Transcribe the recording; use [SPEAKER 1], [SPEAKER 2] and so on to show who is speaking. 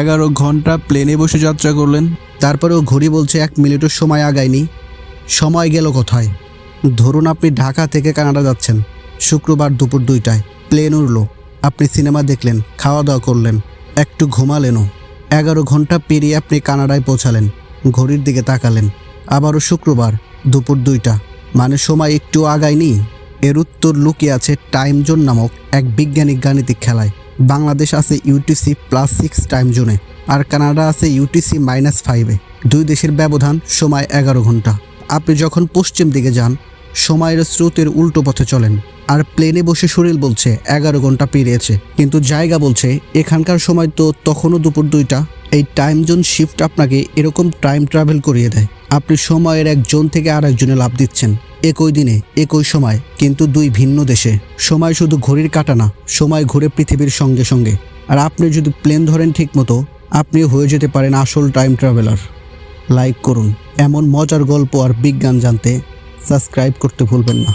[SPEAKER 1] এগারো ঘণ্টা প্লেনে বসে যাত্রা করলেন। তারপরেও ঘড়ি বলছে, এক মিনিটও সময় আগায়নি। সময় গেল কোথায়? ধরুন আপনি ঢাকা থেকে কানাডা যাচ্ছেন। শুক্রবার দুপুর দুইটায়। প্লেন উড়লো। আপনি সিনেমা দেখলেন খাওয়া দাওয়া করলেন, একটু ঘুমালেনও। এগারো ঘণ্টা পেরিয়ে আপনি কানাডায় পৌঁছালেন, ঘড়ির দিকে তাকালেন। আবারও শুক্রবার দুপুর দুইটা। মানে সময় একটু আগায়নি? এর উত্তর লুকিয়ে আছে টাইম জোন নামক এক বিজ্ঞানিক গাণিতিক খেলায়। বাংলাদেশ আছে ইউটিসি প্লাস সিক্স টাইম জোনে আর কানাডা আছে ইউটিসি মাইনাস ফাইভে দুই দেশের ব্যবধান সময় এগারো ঘণ্টা। আপনি যখন পশ্চিম দিকে যান, সময়ের স্রোতের উল্টো পথে চলেন আর প্লেনে বসে শরীর বলছে এগারো ঘণ্টা পেরিয়েছে। কিন্তু জায়গা বলছে এখানকার সময় তো তখনও দুপুর দুইটা। এই টাইম জোন শিফট আপনাকে এরকম টাইম ট্রাভেল করিয়ে দেয়। আপনি সময়ের একজন থেকে আর একজনে লাভ দিচ্ছেন। একই দিনে, একই সময়, কিন্তু দুই ভিন্ন দেশে। সময় শুধু ঘড়ির কাটা না, সময় ঘুরে পৃথিবীর সঙ্গে সঙ্গে। আর আপনি যদি প্লেন ধরেন ঠিক মতো আপনি হয়ে যেতে পারেন আসল টাইম ট্রাভেলার। লাইক করুন। এমন মজার গল্প আর বিজ্ঞান জানতে সাবস্ক্রাইব করতে ভুলবেন না।